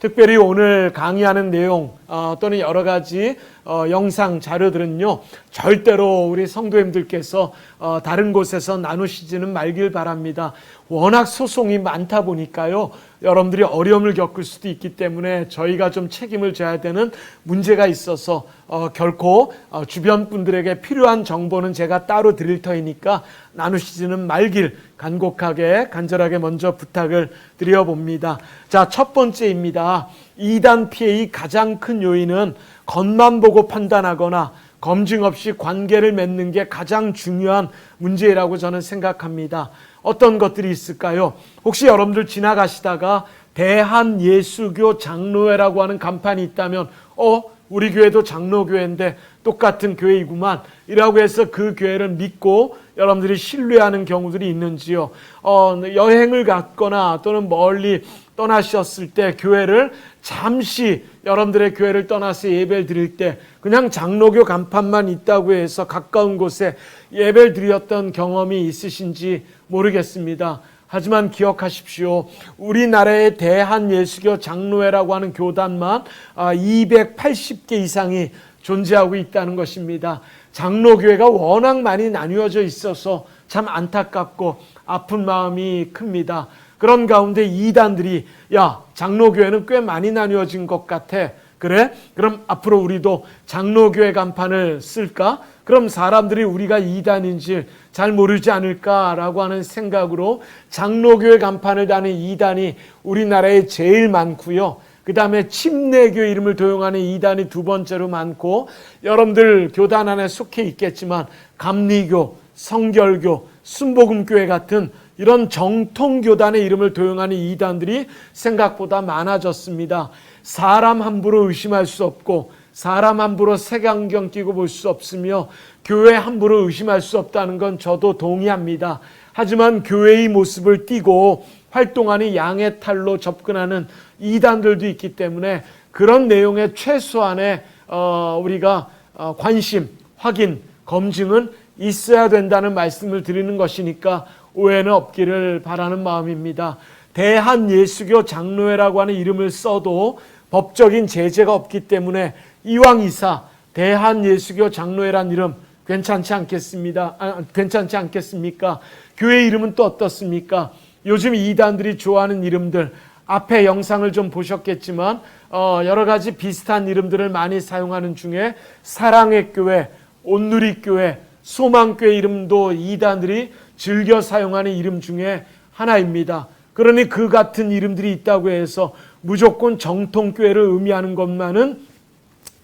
특별히 오늘 강의하는 내용 어, 또는 여러 가지 어, 영상 자료들은요 절대로 우리 성도님들께서 어, 다른 곳에서 나누시지는 말길 바랍니다. 워낙 소송이 많다 보니까요 여러분들이 어려움을 겪을 수도 있기 때문에 저희가 좀 책임을 져야 되는 문제가 있어서 어, 결코 어, 주변 분들에게 필요한 정보는 제가 따로 드릴 터이니까 나누시지는 말길 간곡하게 간절하게 먼저 부탁을 드려봅니다. 자, 첫 번째입니다. 이단 피해의 가장 큰 요인은 겉만 보고 판단하거나 검증 없이 관계를 맺는 게 가장 중요한 문제라고 저는 생각합니다. 어떤 것들이 있을까요? 혹시 여러분들 지나가시다가 대한 예수교 장로회라고 하는 간판이 있다면 어 우리 교회도 장로교회인데 똑같은 교회이구만 이라고 해서 그 교회를 믿고 여러분들이 신뢰하는 경우들이 있는지요. 어, 여행을 갔거나 또는 멀리 떠나셨을 때 교회를 잠시 여러분들의 교회를 떠나서 예배를 드릴 때 그냥 장로교 간판만 있다고 해서 가까운 곳에 예배를 드렸던 경험이 있으신지 모르겠습니다. 하지만 기억하십시오. 우리나라의 대한 예수교 장로회라고 하는 교단만 280개 이상이 존재하고 있다는 것입니다. 장로교회가 워낙 많이 나뉘어져 있어서 참 안타깝고 아픈 마음이 큽니다. 그런 가운데 이단들이 야 장로교회는 꽤 많이 나뉘어진 것 같아. 그래? 그럼 앞으로 우리도 장로교회 간판을 쓸까? 그럼 사람들이 우리가 이단인지 잘 모르지 않을까라고 하는 생각으로 장로교회 간판을 다는 이단이 우리나라에 제일 많고요. 그 다음에 침례교 이름을 도용하는 이단이 두 번째로 많고 여러분들 교단 안에 속해 있겠지만 감리교, 성결교, 순복음교회 같은 이런 정통교단의 이름을 도용하는 이단들이 생각보다 많아졌습니다. 사람 함부로 의심할 수 없고 사람 함부로 색안경 끼고 볼 수 없으며 교회 함부로 의심할 수 없다는 건 저도 동의합니다. 하지만 교회의 모습을 띠고 활동하는 양의 탈로 접근하는 이단들도 있기 때문에 그런 내용의 최소한의 어, 우리가 어, 관심, 확인, 검증은 있어야 된다는 말씀을 드리는 것이니까 오해는 없기를 바라는 마음입니다. 대한 예수교 장로회라고 하는 이름을 써도 법적인 제재가 없기 때문에 이왕 이사 대한 예수교 장로회란 이름 괜찮지 않겠습니다. 아, 괜찮지 않겠습니까? 교회 이름은 또 어떻습니까? 요즘 이단들이 좋아하는 이름들 앞에 영상을 좀 보셨겠지만 어, 여러 가지 비슷한 이름들을 많이 사용하는 중에 사랑의 교회, 온누리 교회, 소망교회 이름도 이단들이 즐겨 사용하는 이름 중에 하나입니다. 그러니 그 같은 이름들이 있다고 해서 무조건 정통교회를 의미하는 것만은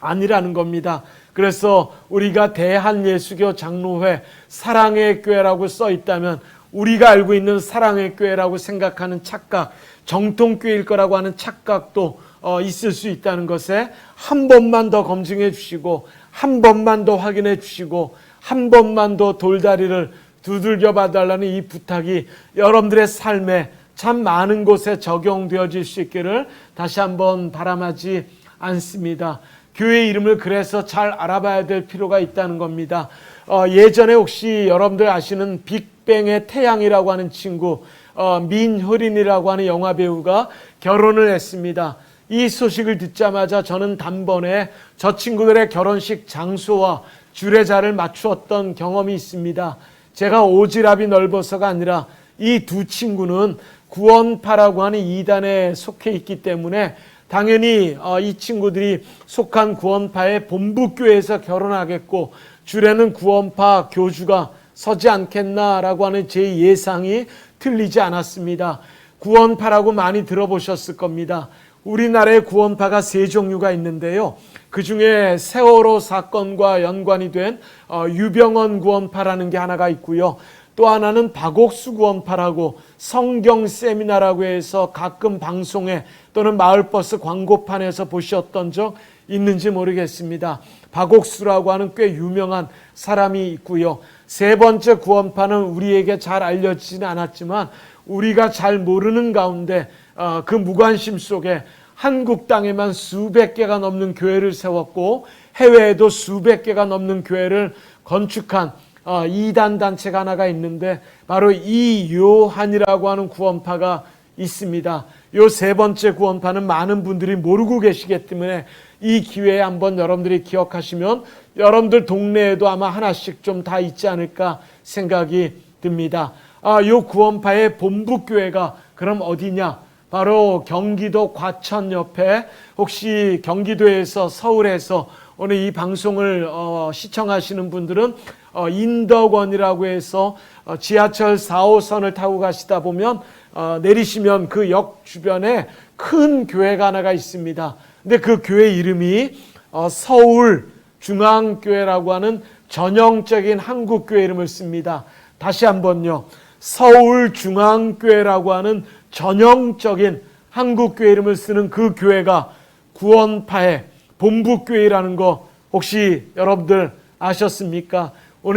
아니라는 겁니다. 그래서 우리가 대한예수교 장로회 사랑의 교회라고 써 있다면 우리가 알고 있는 사랑의 교회라고 생각하는 착각, 정통교회일 거라고 하는 착각도 어, 있을 수 있다는 것에 한 번만 더 검증해 주시고 한 번만 더 확인해 주시고 한 번만 더 돌다리를 두들겨 봐달라는 이 부탁이 여러분들의 삶에 참 많은 곳에 적용되어질 수 있기를 다시 한번 바람하지 않습니다. 교회 이름을 그래서 잘 알아봐야 될 필요가 있다는 겁니다. 어, 예전에 혹시 여러분들 아시는 빅뱅의 태양이라고 하는 친구, 어, 민효린이라고 하는 영화 배우가 결혼을 했습니다. 이 소식을 듣자마자 저는 단번에 저 친구들의 결혼식 장소와 주례자를 맞추었던 경험이 있습니다. 제가 오지랖이 넓어서가 아니라 이 두 친구는 구원파라고 하는 이단에 속해 있기 때문에 당연히 어, 이 친구들이 속한 구원파의 본부교회에서 결혼하겠고 주례는 구원파 교주가 서지 않겠나라고 하는 제 예상이 틀리지 않았습니다. 구원파라고 많이 들어보셨을 겁니다. 우리나라의 구원파가 세 종류가 있는데요. 그 중에 세월호 사건과 연관이 된 어, 유병원 구원파라는 게 하나가 있고요. 또 하나는 박옥수 구원파라고 성경 세미나라고 해서 가끔 방송에 또는 마을버스 광고판에서 보셨던 적 있는지 모르겠습니다. 박옥수라고 하는 꽤 유명한 사람이 있고요. 세 번째 구원파는 우리에게 잘 알려지지는 않았지만 우리가 잘 모르는 가운데 어, 그 무관심 속에 한국 땅에만 수백 개가 넘는 교회를 세웠고 해외에도 수백 개가 넘는 교회를 건축한 어, 이단 단체가 하나가 있는데 바로 이 요한이라고 하는 구원파가 있습니다. 요 세 번째 구원파는 많은 분들이 모르고 계시기 때문에 이 기회에 한번 여러분들이 기억하시면 여러분들 동네에도 아마 하나씩 좀 다 있지 않을까 생각이 듭니다. 아, 요 구원파의 본부교회가 그럼 어디냐? 바로 경기도 과천 옆에 혹시 경기도에서 서울에서 오늘 이 방송을 어, 시청하시는 분들은 어, 인덕원이라고 해서 어, 지하철 4호선을 타고 가시다 보면 어, 내리시면 그 역 주변에 큰 교회가 하나가 있습니다. 근데 그 교회 이름이 어, 서울 중앙교회라고 하는 전형적인 한국 교회 이름을 씁니다. 다시 한번요. 서울 중앙교회라고 하는 전형적인 한국 교회 이름을 쓰는 그 교회가 구원파의 본부교회라는 거 혹시 여러분들 아셨습니까?